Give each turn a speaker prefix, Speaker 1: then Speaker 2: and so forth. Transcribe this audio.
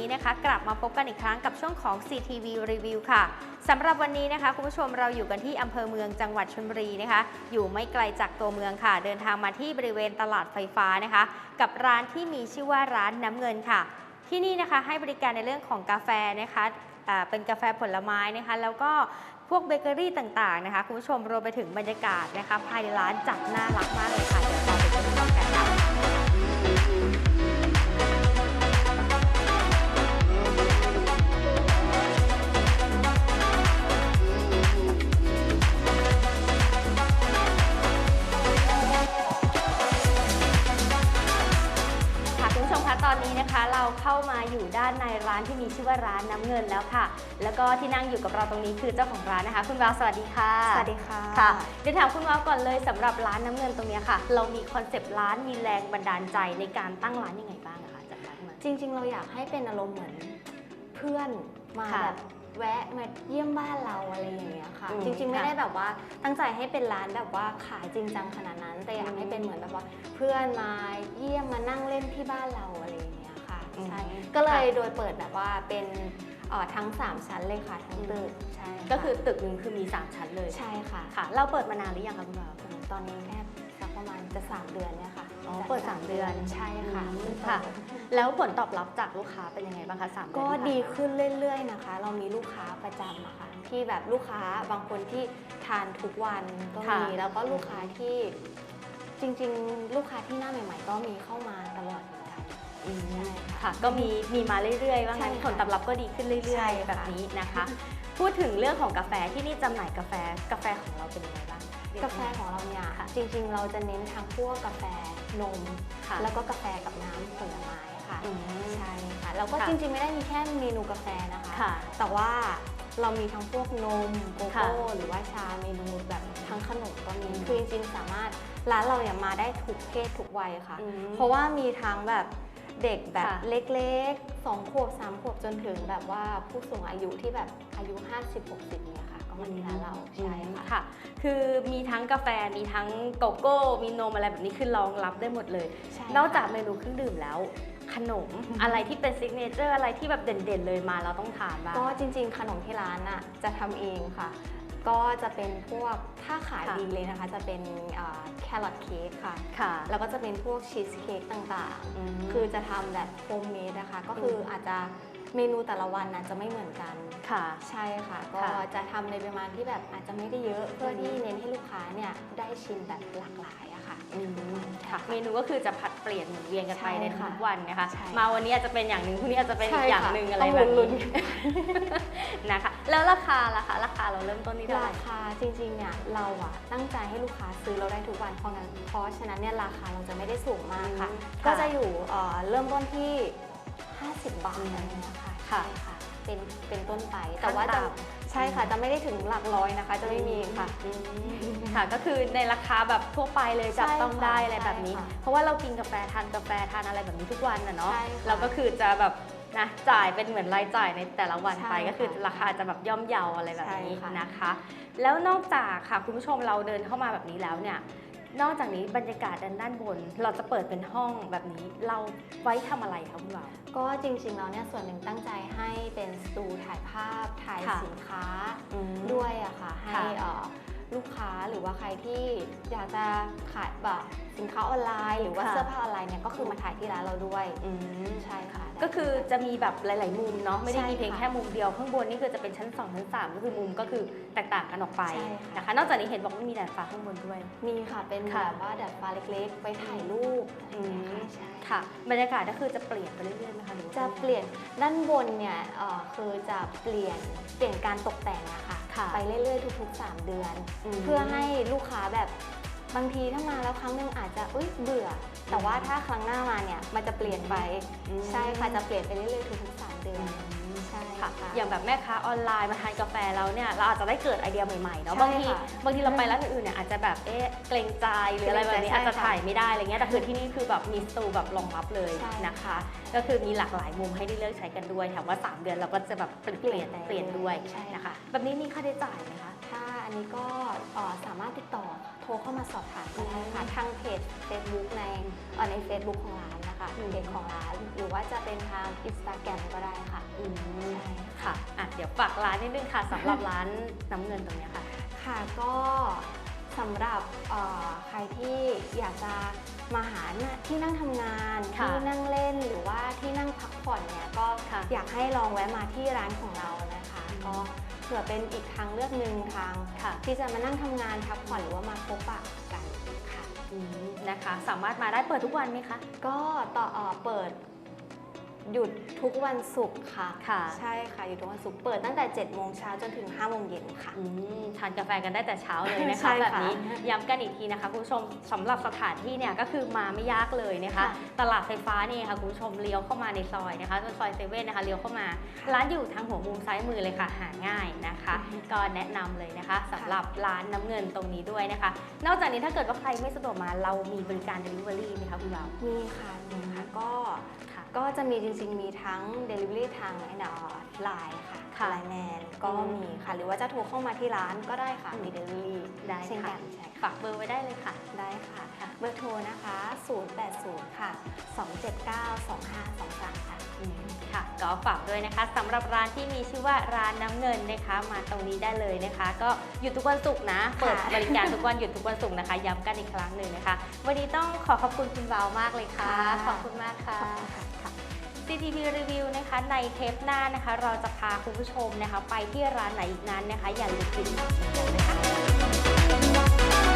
Speaker 1: นี้นะคะ กลับมาพบกันอีกครั้งกับช่วงของ CTV Review ค่ะสำหรับวันนี้นะคะคุณผู้ชมเราอยู่กันที่อำเภอเมืองจังหวัดชลบุรีนะคะ อยู่ไม่ไกลจากตัวเมืองค่ะ เดินทางมาที่บริเวณตลาดไฟฟ้านะคะ กับร้านที่มีชื่อว่าร้านน้ำเงินค่ะ ที่นี่นะคะให้บริการในเรื่องของกาแฟนะคะเป็นกาแฟผลไม้นะคะแล้วก็พวกเบเกอรี่ต่างๆนะคะคุณผู้ชมรวมไปถึงบรรยากาศนะคะภายในร้านจัดน่ารักมากเลยค่ะเดี๋ยวเราไปชมพร้อมกัน ตอนนี้นะคะเราเข้ามาอยู่ด้านในร้านที่มีชื่อว่าร้านน้ำเงินแล้วค่ะ แล้วก็ที่นั่งอยู่กับเราตรงนี้คือเจ้าของร้านนะคะ คุณวาวสวัสดีค่ะ
Speaker 2: สวัสดีค่ะ
Speaker 1: ค่ะเดี๋ยวถามคุณวาวก่อนเลยสำหรับร้านน้ำเงินตรงเนี้ยค่ะ เรามีคอนเซปต์ร้านมีแรงบันดาลใจในการตั้งร้านยังไงบ้างอะคะจากร้านมา
Speaker 2: จริง ๆ เราอยากให้เป็นอารมณ์เหมือนเพื่อนมา
Speaker 1: ค่ะ
Speaker 2: แบบ แวะมาเยี่ยมบ้านเราอะไรอย่างเงี้ยค่ะ
Speaker 1: อืม
Speaker 2: จริงๆไม่
Speaker 1: ค่ะ
Speaker 2: ได้แบบว่าตั้งใจให้เป็นร้านแบบว่าขายจริงจังขนาดนั้น แต่อยากให้เป็นเหมือนแบบว่า เพื่อนมาเยี่ยมมานั่งเล่นที่บ้านเราอะไรอย่างเงี้ยค่ะใช่
Speaker 1: อืม
Speaker 2: ก็เลย
Speaker 1: ค่ะ
Speaker 2: โดยเปิดแบบว่าเป็นเอ่อทั้ง 3 ชั้นเลยค่ะทั้งตึกใช่ะ
Speaker 1: ก็คือตึกหนึ่งคือมี 3 ชั้นเลย
Speaker 2: ใช่ค่ะ
Speaker 1: ค่ะ เราเปิดมานานหรือยังคะคุณวาว
Speaker 2: ตอนนี้แค่สัก ประมาณจะสามเดือนเนี่ยค่ะ
Speaker 1: อ๋อ
Speaker 2: จะ
Speaker 1: เปิดสามเดือน
Speaker 2: ใช่ค่ะ
Speaker 1: อืม
Speaker 2: เพิ่งเปิด
Speaker 1: ค่ะ แล้วผลตอบรับจากลูกค้าเป็นยังไงบ้างคะสามเดือน
Speaker 2: ก็
Speaker 1: ที่ผ่านมา
Speaker 2: ดีขึ้นเรื่อยๆนะคะ เรามีลูกค้าประจำอะค่ะที่แบบลูกค้าบางคนที่ทานทุกวันก็มีแล้วก็ลูกค้าที่จริงๆ ลูกค้าที่หน้าใหม่ ๆ ก็มีเข้ามาตลอดเหมือนกัน
Speaker 1: อืม
Speaker 2: ใช่
Speaker 1: ค่ะ ก็มีมีมาเรื่อยๆว่างั้น
Speaker 2: ใช่ค่ะ
Speaker 1: ผลตอบรับก็ดีขึ้นเรื่
Speaker 2: ใช่
Speaker 1: อยๆ
Speaker 2: ค่ะ
Speaker 1: แบบนี้นะคะ พูดถึงเรื่องของกาแฟที่นี่จำหน่ายกาแฟกาแฟของเราเป็นยังไงบ้าง
Speaker 2: กาแฟของเราเนี่ย
Speaker 1: ค่ะ
Speaker 2: จริงๆ เราจะเน้นทั้งพวกกาแฟนม
Speaker 1: ค่ะ
Speaker 2: แล้วก็กาแฟกับน้ำผลไม้ค่ะ
Speaker 1: อืม
Speaker 2: ใช่ค่ะแล้วก็
Speaker 1: ค่ะ
Speaker 2: จริงๆ ไม่ได้มีแค่เมนูกาแฟนะคะ
Speaker 1: ค่ะ
Speaker 2: แต่ว่าเรามีทั้งพวกนมโก
Speaker 1: ค่ะ
Speaker 2: โก้หรือว่าชาเมนูแบบทั้งขนมก็มี
Speaker 1: อืม
Speaker 2: คือจริงๆสามารถร้านเราเนี่ยมาได้ทุกเพศทุกวัยค่ะ
Speaker 1: อืม
Speaker 2: เพราะว่ามีทั้งแบบ เด็กแบบ
Speaker 1: ค่ะ
Speaker 2: เล็กๆ2ขวบ3ขวบจนถึงแบบว่าผู้สูงอายุที่แบบอายุ 50-60เนี่ยค่ะ ก็มาที่ร้านเราใช่ค่ะ
Speaker 1: ค่ะ คือมีทั้งกาแฟ มีทั้งโกโก้ มีนมอะไรแบบนี้คือรองรับได้หมดเลย
Speaker 2: ใช่
Speaker 1: นอกจาก
Speaker 2: ค่ะ
Speaker 1: เมนูเครื่องดื่มแล้ว ขนม อะไรที่เป็นซิกเนเจอร์อะไรที่แบบเด่นๆเลยมาเราต้องทานบ้าง
Speaker 2: ก็จริงๆ ขนมที่ร้านน่ะจะทำเองค่ะ ก็จะเป็นพวกถ้าขาย
Speaker 1: ค่ะ
Speaker 2: ดีเลยนะคะ จะเป็นแครอทเค้กค่ะ
Speaker 1: ค่ะ
Speaker 2: แล้วก็จะเป็นพวกชีสเค้กต่างๆ
Speaker 1: ม
Speaker 2: คือจะทำแบบโฮมเมดนะคะ ก็คืออาจจะเมนูแต่ละวันนะจะไม่เหมือนกัน
Speaker 1: ค่ะ
Speaker 2: ใช่ค่ะ ก็
Speaker 1: ค่ะ
Speaker 2: จะทำในปริมาณที่แบบอาจจะไม่ได้เยอะ เพื่อที่เน้นให้ลูกค้าเนี่ยได้ชิมแบบหลากหลายอะค่ะ
Speaker 1: อืมค่ะ เมนูก็คือจะผัดเปลี่ยนหมุนเวียนกันไป
Speaker 2: ใช่
Speaker 1: ใน
Speaker 2: ค่ะ
Speaker 1: ทุกๆวันนะคะ
Speaker 2: ใช่
Speaker 1: มาวันนี้อาจจะเป็นอย่างหนึ่งพรุ่งนี้อาจจะเป็นอี
Speaker 2: ใช่
Speaker 1: กอย่าง
Speaker 2: ค่ะ
Speaker 1: หนึ่งอะไร
Speaker 2: ต้อง
Speaker 1: แบบ
Speaker 2: ลุ้น
Speaker 1: นี้นะคะ แล้วราคาล่ะคะราคาเราเริ่มต้นที่เท่าไห
Speaker 2: รา
Speaker 1: ร่
Speaker 2: คาจริงๆเนี่ยเราอะตั้งใจให้ลูกค้าซื้อเราได้ทุกวันเพราะงั้นเพราะฉะนั้นเนี่ยราคาเราจะไม่ได้สูงมากค่ะ
Speaker 1: อืม
Speaker 2: ก็
Speaker 1: ค่ะ
Speaker 2: จะอยู่เอ่อเริ่มต้นที่ 50 บาทอะไรอย่างเงี้ยค่ะ
Speaker 1: ค่ะ
Speaker 2: ใช่ค่ะเป็นเป็นต้นไปแต่ว่า
Speaker 1: ขั้
Speaker 2: จะ
Speaker 1: นต่ำ
Speaker 2: ใช่ค่ะจะไม่ได้ถึงหลักร้อยนะคะ จะไม่มีค่ะ
Speaker 1: อืมค่ะ ก็คือในราคาแบบทั่วไปเลยจับ
Speaker 2: ใช่
Speaker 1: ต้องได้
Speaker 2: ค่ะ
Speaker 1: อะไรแบบนี้
Speaker 2: ใช่ค่ะ
Speaker 1: เพราะว่าเรากินกาแฟทานกาแฟทานอะไรแบบนี้ทุกวันนะเนาะ
Speaker 2: ใช่ค่ะ
Speaker 1: เราก็คือจะแบบนะจ่ายเป็นเหมือนรายจ่ายในแต่ละวันไป
Speaker 2: ใช่
Speaker 1: ก็คือ
Speaker 2: ค่ะ
Speaker 1: ราคาจะแบบย่อมเยาอะไรแบบนี้
Speaker 2: ใช่ค่ะ
Speaker 1: นะคะ แล้วนอกจากค่ะคุณผู้ชมเราเดินเข้ามาแบบนี้แล้วเนี่ย นอกจากนี้บรรยากาศด้านด้านบน เราจะเปิดเป็นห้องแบบนี้ เราไว้ทำอะไรคะคุณบ่าว
Speaker 2: ก็จริงๆแล้วเนี่ยส่วนหนึ่งตั้งใจให้เป็นสตูถ่ายภาพถ่าย
Speaker 1: ค่ะ
Speaker 2: สินค้า
Speaker 1: อืม
Speaker 2: ด้วยอะค่ะให้
Speaker 1: ค่ะ
Speaker 2: เอ่อ ลูกค้าหรือว่าใครที่อยากจะขายแบบสินค้าออนไลน์ หรือว่า
Speaker 1: ค่ะ
Speaker 2: เสื้อผ้าออนไลน์เนี่ยก็คือมาถ่ายที่ร้านเราด้วย
Speaker 1: อืม
Speaker 2: ใช่ค่ะ
Speaker 1: ก็คือจะมีแบบหลาย ๆ มุมเนาะไม่ได้
Speaker 2: ใช่
Speaker 1: มีเพียง
Speaker 2: ค่ะ
Speaker 1: แค่มุมเดียวข้างบนนี่คือจะเป็นชั้น 2 ชั้น 3 ก็คือมุมก็คือแตกต่างกันออกไป
Speaker 2: ใช่ค่ะ
Speaker 1: นะคะ นอกจากนี้เห็นบอกว่ามีแดดฟ้าข้างบนด้วย
Speaker 2: มีค่ะเป็น
Speaker 1: ค่ะ
Speaker 2: แบบว่าดัดฟ้าเล็กๆไว้ถ่ายรูปอะไรอย่างเงี้ยค่ะใช่
Speaker 1: ค่ะ บรรยากาศก็คือจะเปลี่ยนไปเรื่อยๆไหมคะหรือว่า
Speaker 2: จะเปลี่ยนด้านบนเนี่ยเอ่อคือจะเปลี่ยนเปลี่ยนการตกแต่งอะค่ะ
Speaker 1: ค่ะ
Speaker 2: ไปเรื่อยๆทุกๆ 3 เดือน
Speaker 1: ม
Speaker 2: เพื่อให้ลูกค้าแบบบางทีถ้ามาแล้วครั้งหนึ่งอาจจะอุ้ยเบื่อ แต่ว่าถ้าครั้งหน้ามาเนี่ยมันจะเปลี่ยนไป
Speaker 1: อืม
Speaker 2: ใช่ค่ะจะเปลี่ยนไปเรื่อยๆทุกๆสามเดือนใช่
Speaker 1: ค่ะ
Speaker 2: ค่ะ
Speaker 1: อย่างแบบแม่ค้าออนไลน์มาทานกาแฟแล้วเนี่ยเราอาจจะได้เกิดไอเดียใหม่ๆเนาะ
Speaker 2: ใช่
Speaker 1: บางที
Speaker 2: ค่ะ
Speaker 1: บางทีเราไปร้านอื่นๆเนี่ยอาจจะแบบเอ๊ะเกรงใจหรืออะไรแบบนี้
Speaker 2: ใช่
Speaker 1: อาจจะ
Speaker 2: ค่ะ
Speaker 1: ถ่ายไม่ได้อะไรเงี้ยแต่คือที่นี่คือแบบมีสตูแบบรองรับเลย
Speaker 2: ใช่
Speaker 1: นะคะ ก็คือมีหลากหลายมุมให้ได้เลือกใช้กันด้วยแถมว่า 3 เดือนเราก็จะแบบเปลี่ยนเปลี่ยน
Speaker 2: เปลี่ยน
Speaker 1: เปลี่ยนด้วย
Speaker 2: ใช่
Speaker 1: นะคะ แบบนี้มีค่าใช้จ่ายไหมคะ
Speaker 2: ถ้าอันนี้ก็เอ่อสามารถติดต่อโทรเข้ามาสอบถามได้ค่ะทางเพจ Facebook ในเอ่อใน Facebook ของร้านนะคะค่ะ
Speaker 1: อืม
Speaker 2: เพจของร้านห รือว่าจะเป็นทางอินสตาแกรมก็ได้ค่ะ
Speaker 1: อืม
Speaker 2: ใช่
Speaker 1: ค่ะอะ เดี๋ยวฝากร้านนิดนึงค่ะสำหรับร้านน้ำเงินตรงเนี้ยค่ะ
Speaker 2: ค่ะก็สำหรับเอ่อใครที่อยากจะมาหาที่นั่งทำงาน
Speaker 1: ค่ะ
Speaker 2: ที่นั่งเล่นหรือว่าที่นั่งพักผ่อนเนี่ยก็
Speaker 1: ค่ะ
Speaker 2: อยากให้ลองแวะมาที่ร้านของเรานะคะ
Speaker 1: อืม
Speaker 2: ก็เผื่อเป็นอีกทางเลือกหนึ่งทาง
Speaker 1: ค่ะ
Speaker 2: ที่จะมานั่งทำงานพักผ่อนหรือว่ามาพบปะกันค่ะ
Speaker 1: อืมนะคะ สามารถมาได้เปิดทุกวันไหมคะ
Speaker 2: ก็ต่อเอ่อเปิด หยุดทุกวันศุกร์ค่ะ
Speaker 1: ค่ะ
Speaker 2: ใช่ค่ะหยุดทุกวันศุกร์เปิดตั้งแต่7โมงเช้าจนถึง5โมงเย็นค่ะ
Speaker 1: อืมทานกาแฟกันได้แต่เช้าเลยนะคะ
Speaker 2: ใช่ค่ะ
Speaker 1: แบบนี้ย้ำกันอีกทีนะคะคุณผู้ชมสำหรับสถานที่เนี่ยก็คือมาไม่ยากเลยนะคะ
Speaker 2: ค่ะ
Speaker 1: ตลาดไฟฟ้านี่ค่ะคุณผู้ชมเลี้ยวเข้ามาในซอยนะคะซอยเซเว่นนะคะเลี้ยวเข้ามา ร้านอยู่ทางหัวมุมซ้ายมือเลยค่ะหาง่ายนะคะ
Speaker 2: อือฮึ
Speaker 1: ก็แนะนำเลยนะคะสำหรับร้านน้ำเงินตรงนี้ด้วยนะคะ นอกจากนี้ถ้าเกิดว่าใครไม่สะดวกมาเรามีบริการ Delivery ไหมคะคุณเรา
Speaker 2: มีค่ะมีค่ะก็
Speaker 1: ค่ะ
Speaker 2: ก็จะมีจริง ๆ มีทั้ง Delivery ทางไอ้เนาะไลน์ค่ะ
Speaker 1: ค่ะ
Speaker 2: ไลน์แมนก็
Speaker 1: อืม
Speaker 2: มีค่ะ หรือว่าจะโทรเข้ามาที่ร้านก็ได้ค่ะ มี Delivery
Speaker 1: ได้
Speaker 2: เช่น
Speaker 1: ค่ะ
Speaker 2: กันใช่ค่ะ
Speaker 1: ฝากเบอร์ไว้ได้เลยค่ะ
Speaker 2: ได้ค่ะเบอร์โทรนะคะ 080 ค่ะ 279 2523 ค่ะ
Speaker 1: อืมค่ะก็ฝากด้วยนะคะสำหรับร้านที่มีชื่อว่าร้านน้ำเงินนะคะ มาตรงนี้ได้เลยนะคะ ก็หยุดทุกวันศุกร์นะ เปิดบริการทุกวันหยุดทุกวันศุกร์นะคะย้ำกันอีกครั้งหนึ่งนะคะ วันนี้ต้องขอขอบคุณคุณวาวมากเลยค่ะ
Speaker 2: ค่ะ
Speaker 1: ขอบคุณมากค่ะ
Speaker 2: ขอบคุณค่ะ
Speaker 1: ค่ะ CTV Review นะคะในเทปหน้านะคะ เราจะพาคุณผู้ชมนะคะ ไปที่ร้านไหนอีกนั้นนะคะ อย่าลืมติดตามชมนะคะ